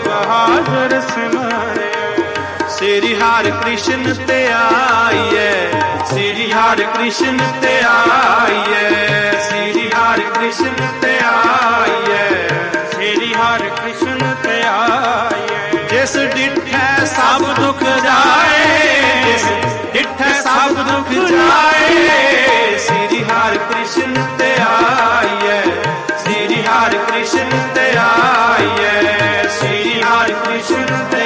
बहादुर से मरिए श्री हर कृष्ण ते आइए। श्री हर कृष्ण ते आइए। श्री हर कृष्ण ते आइए। श्री हर कृष्ण ते आइए। जिस डिठे सब दुख जाए, जिस डिठे सब दुख जाए, श्री हर कृष्ण ते आइए। श्री हर कृष्ण ते आइए श्री हर कृष्ण ते